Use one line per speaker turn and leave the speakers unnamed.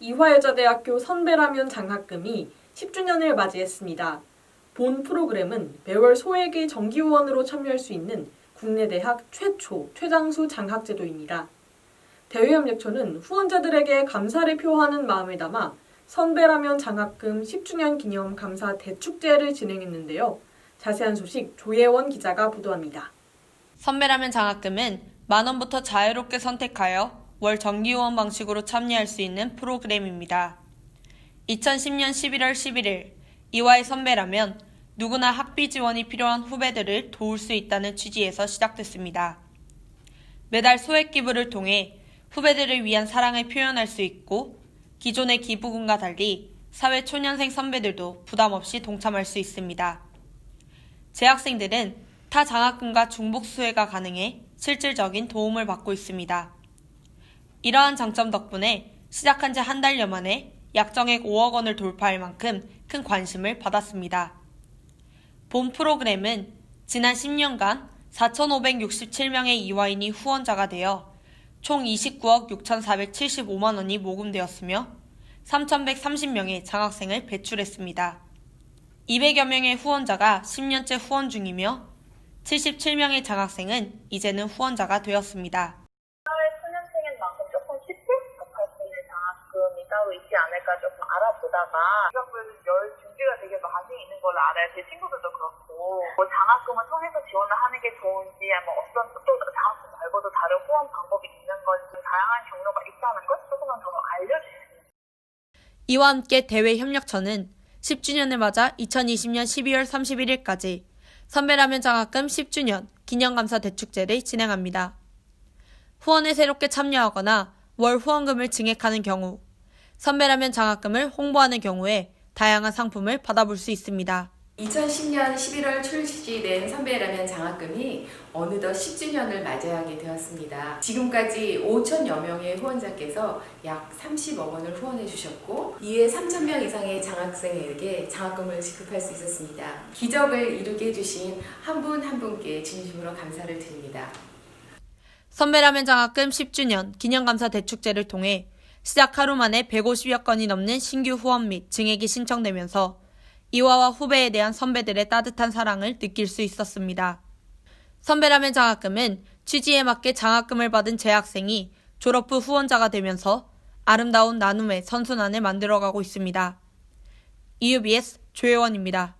이화여자대학교 선배라면 장학금이 10주년을 맞이했습니다. 본 프로그램은 매월 소액의 정기후원으로 참여할 수 있는 국내 대학 최초 최장수 장학제도입니다. 대외협력처는 후원자들에게 감사를 표하는 마음을 담아 선배라면 장학금 10주년 기념 감사 대축제를 진행했는데요. 자세한 소식 조예원 기자가 보도합니다.
선배라면 장학금은 만 원부터 자유롭게 선택하여 월 정기후원 방식으로 참여할 수 있는 프로그램입니다. 2010년 11월 11일 이화의 선배라면 누구나 학비 지원이 필요한 후배들을 도울 수 있다는 취지에서 시작됐습니다. 매달 소액 기부를 통해 후배들을 위한 사랑을 표현할 수 있고 기존의 기부금과 달리 사회 초년생 선배들도 부담 없이 동참할 수 있습니다. 재학생들은 타 장학금과 중복 수혜가 가능해 실질적인 도움을 받고 있습니다. 이러한 장점 덕분에 시작한 지 한 달여 만에 약정액 5억 원을 돌파할 만큼 큰 관심을 받았습니다. 본 프로그램은 지난 10년간 4,567명의 이화인이 후원자가 되어 총 29억 6,475만 원이 모금되었으며 3,130명의 장학생을 배출했습니다. 200여 명의 후원자가 10년째 후원 중이며 77명의 장학생은 이제는 후원자가 되었습니다.
사회 초년생인 만큼 조금 쉽게 접할 수 있는 장학금이 따로 있지 않을까 조금 알아보다가 시험을 열 준비가 되게 많이 있는 걸 알아요. 제 친구들도 그렇고 뭐 장학금을 통해서 지원을 하는 게 좋은지 아니면 어떤 또 장학금 말고도 다른 후원 방법이 있는 건지 다양한 경로가 있다는 걸 조금만 더 알려주시면
이와 함께 대외협력처는 10주년을 맞아 2020년 12월 31일까지 선배라면 장학금 10주년 기념감사 대축제를 진행합니다. 후원에 새롭게 참여하거나 월 후원금을 증액하는 경우, 선배라면 장학금을 홍보하는 경우에 다양한 상품을 받아볼 수 있습니다.
2010년 11월 출시된 선배라면 장학금이 어느덧 10주년을 맞이하게 되었습니다. 지금까지 5천여 명의 후원자께서 약 30억 원을 후원해 주셨고 이에 3천 명 이상의 장학생에게 장학금을 지급할 수 있었습니다. 기적을 이루게 해주신 한 분한 분께 진심으로 감사를 드립니다.
선배라면 장학금 10주년 기념감사 대축제를 통해 시작 하루 만에 150여 건이 넘는 신규 후원 및 증액이 신청되면서 이화와 후배에 대한 선배들의 따뜻한 사랑을 느낄 수 있었습니다. 선배라면 장학금은 취지에 맞게 장학금을 받은 재학생이 졸업 후 후원자가 되면서 아름다운 나눔의 선순환을 만들어가고 있습니다. EUBS 조혜원입니다.